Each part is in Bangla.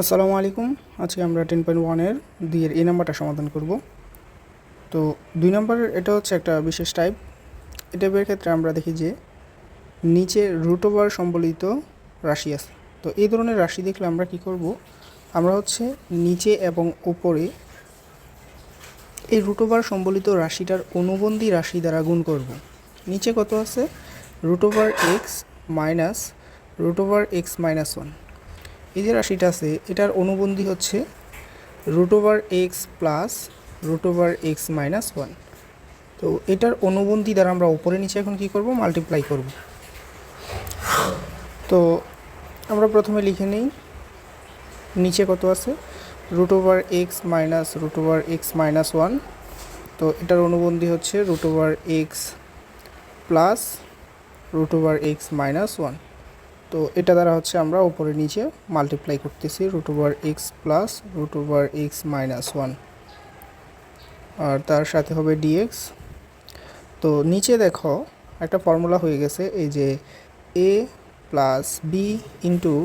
আসসালামু আলাইকুম। আজকে আমরা টেন পয়েন্ট ওয়ানের দুইয়ের এই নাম্বারটা সমাধান করব। তো দুই নম্বরের এটা হচ্ছে একটা বিশেষ টাইপ এই টাইপের ক্ষেত্রে আমরা দেখি যে নিচে রুট ওভার সম্বলিত রাশি আছে। তো এই ধরনের রাশি দেখলে আমরা কি করব? আমরা হচ্ছে নিচে এবং উপরে এই রুট ওভার সম্বলিত রাশিটার অনুবন্ধী রাশি দ্বারা গুণ করব। নিচে কত আছে? Root over x minus root over x minus one এই যে রাশিটা আছে, এটার অনুবন্ধী হচ্ছে root over x plus root over x minus one তো এটার অনুবন্ধী দ্বারা আমরা উপরে নিচে এখন কি করব? মাল্টিপ্লাই করব। তো আমরা প্রথমে লিখে নিই, নিচে কত আছে? Root over x minus root over x minus one তো এটার অনুবন্ধী হচ্ছে root over x plus root over x minus one তো এটা দ্বারা হচ্ছে আমরা উপরে নিচে মাল্টিপ্লাই করতেছি root over x plus root over x minus one আর তার সাথে হবে ডিএক্স তো নিচে দেখো একটা ফর্মুলা হয়ে গেছে, এই যে a plus b into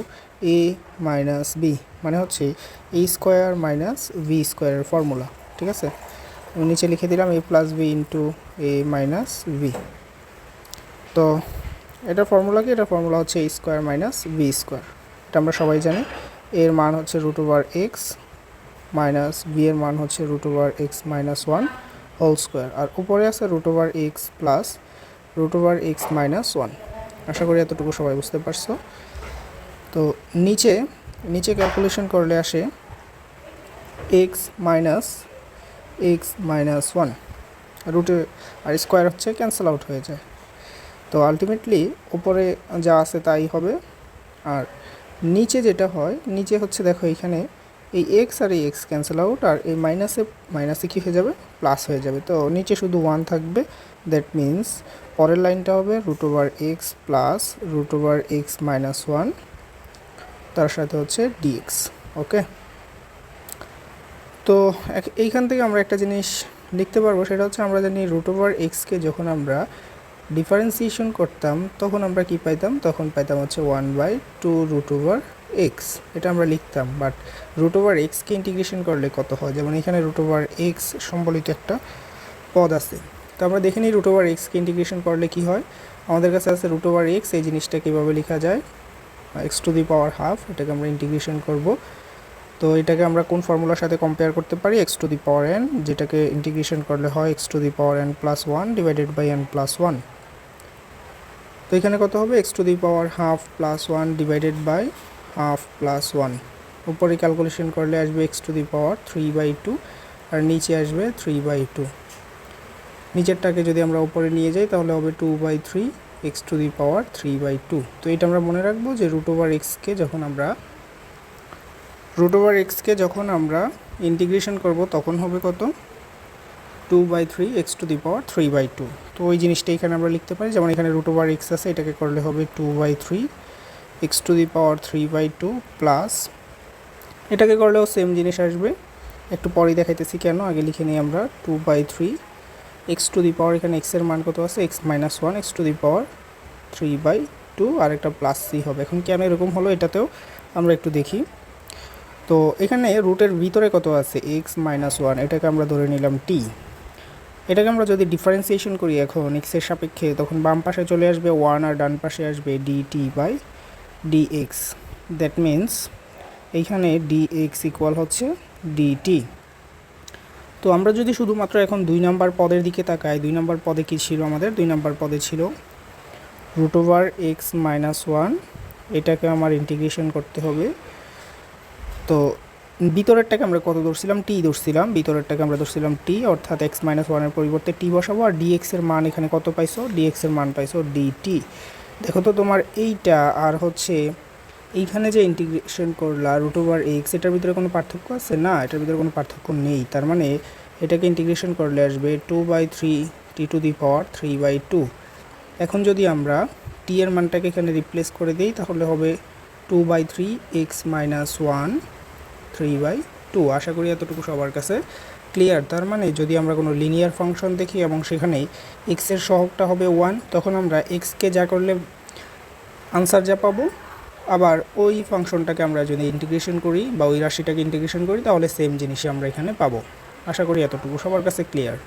a minus b মানে হচ্ছে এ স্কোয়ার মাইনাস ভি স্কোয়ারের ফর্মুলা ঠিক আছে? নিচে লিখে দিলাম a plus b into a minus v তো এটার ফর্মুলা কি? এটার ফর্মুলা হচ্ছে a square minus b square এটা আমরা সবাই জানি। এর মান হচ্ছে root over x minus b এর মান হচ্ছে root over x minus one whole square আর উপরে আছে root over x plus root over x minus one আশা করি এতটুকু সবাই বুঝতে পারছ। তো নিচে নিচে ক্যালকুলেশন করলে আসে x minus x minus one রুটে আর স্কোয়ার হচ্ছে ক্যান্সেল আউট হয়ে যায়। তো আলটিমেটলি উপরে যা আছে তাই হবে। আর নিচে যেটা হয়, নিচে হচ্ছে দেখো এখানে এই এক্স আর এই এক্স ক্যান্সেল আউট আর এই মাইনাসে মাইনাসে কী হয়ে যাবে? প্লাস হয়ে যাবে। তো নিচে শুধু ওয়ান থাকবে। দ্যাট মিন্স পরের লাইনটা হবে root over x plus root over x minus one তার সাথে হচ্ছে ডিএক্স ওকে তো এইখান থেকে আমরা একটা জিনিস লিখতে পারব, সেটা হচ্ছে আমরা জানি রুট ওভার এক্সকে যখন আমরা ডিফারেন্সিয়েশন করতাম, তখন আমরা কি পাইতাম? তখন পাইতাম হচ্ছে one by two root over x এটা আমরা লিখতাম বাট রুট ওভার এক্সকে ইন্টিগ্রেশন করলে কত হয়? যেমন এখানে রুট ওভার এক্স সম্বলিত একটা পদ আছে। তো আমরা দেখে নিই রুট ওভার এক্সকে ইন্টিগ্রেশন করলে কি হয়? আমাদের কাছে আছে রুট ওভার এক্স এই জিনিসটা কীভাবে লেখা যায়? X to the power half এটাকে আমরা ইন্টিগ্রেশন করব। তো এটাকে আমরা কোন ফর্মুলার সাথে কম্পেয়ার করতে পারি? X to the power n যেটাকে ইন্টিগ্রেশন করলে হয় x to the power n plus one divided by n plus one তো এখানে কত হবে? X to the power half plus one divided by half plus one উপরে ক্যালকুলেশন করলে আসবে x to the power three by two আর নিচে আসবে থ্রি বাই টু নিচেরটাকে যদি আমরা উপরে নিয়ে যাই, তাহলে হবে two by three x to the power three by two তো এটা আমরা মনে রাখব যে রুট ওভার এক্সকে যখন আমরা রুট ওভার এক্সকে যখন আমরা ইন্টিগ্রেশন করব, তখন হবে কত? Two by three x to the power three by two তো ওই জিনিসটা এখানে আমরা লিখতে পারি, যেমন এখানে রুট ওভার এক্স আছে, এটাকে করলে হবে two by three x to the power three by two plus এটাকে করলেও সেম জিনিস আসবে। একটু পরেই দেখাইতেছি কেন, আগে লিখে নিই আমরা two by three x to the power এখানে এক্সের মান কত আছে? X minus one x to the power three by two আর একটা প্লাস সি হবে। এখন কেন এরকম হলো এটাতেও আমরা একটু দেখি। তো এখানে রুটের ভিতরে কত আছে? এক্স মাইনাস ওয়ান এটাকে আমরা ধরে নিলাম টি এটাকে আমরা যদি ডিফারেন্সিয়েশন করি এখন এক্সের সাপেক্ষে, তখন বাম পাশে চলে আসবে ওয়ান আর ডান পাশে আসবে d t by d x that means এইখানে ডি এক্স ইকুয়াল হচ্ছে ডিটি তো আমরা যদি শুধুমাত্র এখন দুই নাম্বার পদের দিকে তাকাই, দুই নাম্বার পদে কী ছিল আমাদের? দুই নাম্বার পদে ছিল root over x minus one এটাকে আমার ইন্টিগ্রেশন করতে হবে। তো ভিতরেরটাকে আমরা কত ধরছিলাম? টি ধরছিলাম। ভিতরেরটাকে আমরা ধরছিলাম টি অর্থাৎ এক্স মাইনাস ওয়ানের পরিবর্তে টি বসাবো। আর ডিএক্স এর মান এখানে কত পাইছো? ডিএক্স এর মান পাইছো ডিটি দেখো তো তোমার এইটা আর হচ্ছে এইখানে যে ইন্টিগ্রেশন করলা রুট ওভার এক্স এটার ভিতরে কোনো পার্থক্য আছে? না, এটার ভিতরে কোনো পার্থক্য নেই। তার মানে এটাকে ইন্টিগ্রেশন করলে আসবে two by three t to the power three by two এখন যদি আমরা টি এর মানটাকে এখানে রিপ্লেস করে দিই, তাহলে হবে two by three x minus one three by two আশা করি এতটুকু সবার কাছে ক্লিয়ার তার মানে যদি আমরা কোনো লিনিয়ার ফাংশন দেখি এবং সেখানে এক্সের সহগটা হবে ওয়ান তখন আমরা এক্সকে যা করলে আনসার যা পাবো, আবার ওই ফাংশনটাকে আমরা যদি ইন্টিগ্রেশন করি বা ওই রাশিটাকে ইন্টিগ্রেশন করি, তাহলে সেম জিনিসই আমরা এখানে পাবো। আশা করি এতটুকু সবার কাছে ক্লিয়ার